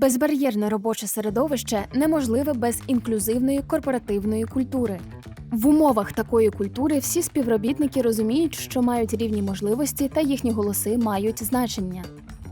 Безбар'єрне робоче середовище неможливе без інклюзивної корпоративної культури. В умовах такої культури всі співробітники розуміють, що мають рівні можливості та їхні голоси мають значення.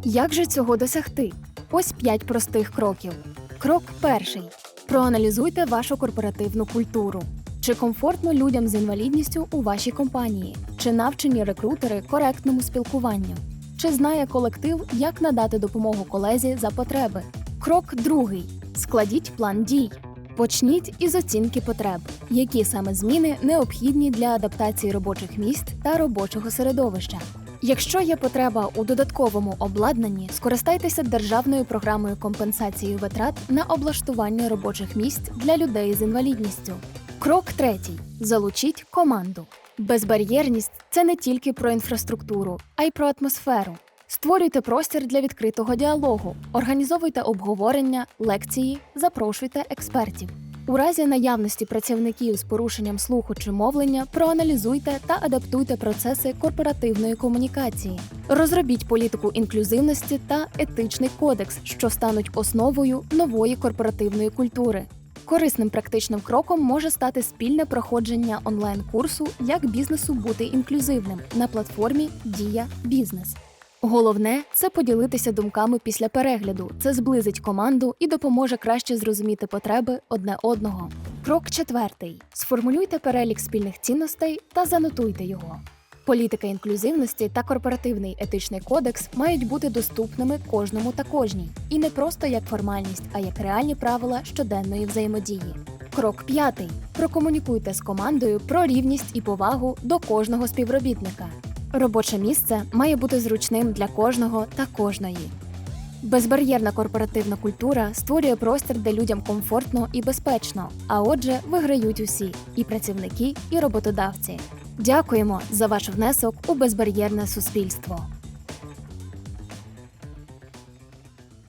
Як же цього досягти? Ось п'ять простих кроків. Крок перший: проаналізуйте вашу корпоративну культуру. Чи комфортно людям з інвалідністю у вашій компанії? Чи навчені рекрутери коректному спілкуванню? Чи знає колектив, як надати допомогу колезі за потреби? Крок другий: складіть план дій. Почніть із оцінки потреб, які саме зміни необхідні для адаптації робочих місць та робочого середовища. Якщо є потреба у додатковому обладнанні, скористайтеся державною програмою компенсації витрат на облаштування робочих місць для людей з інвалідністю. Крок третій: залучіть команду. Безбар'єрність це не тільки про інфраструктуру, а й про атмосферу. Створюйте простір для відкритого діалогу, організовуйте обговорення, лекції, запрошуйте експертів. У разі наявності працівників з порушенням слуху чи мовлення проаналізуйте та адаптуйте процеси корпоративної комунікації. Розробіть політику інклюзивності та етичний кодекс, що стануть основою нової корпоративної культури. Корисним практичним кроком може стати спільне проходження онлайн-курсу Як бізнесу бути інклюзивним на платформі Дія Бізнес. Головне це поділитися думками після перегляду. Це зблизить команду і допоможе краще зрозуміти потреби одне одного. Крок четвертий: сформулюйте перелік спільних цінностей та занотуйте його. Політика інклюзивності та корпоративний етичний кодекс мають бути доступними кожному та кожній, і не просто як формальність, а як реальні правила щоденної взаємодії. Крок п'ятий: прокомунікуйте з командою про рівність і повагу до кожного співробітника. Робоче місце має бути зручним для кожного та кожної. Безбар'єрна корпоративна культура створює простір, де людям комфортно і безпечно, а отже, виграють усі і працівники, і роботодавці. Дякуємо за ваш внесок у безбар'єрне суспільство.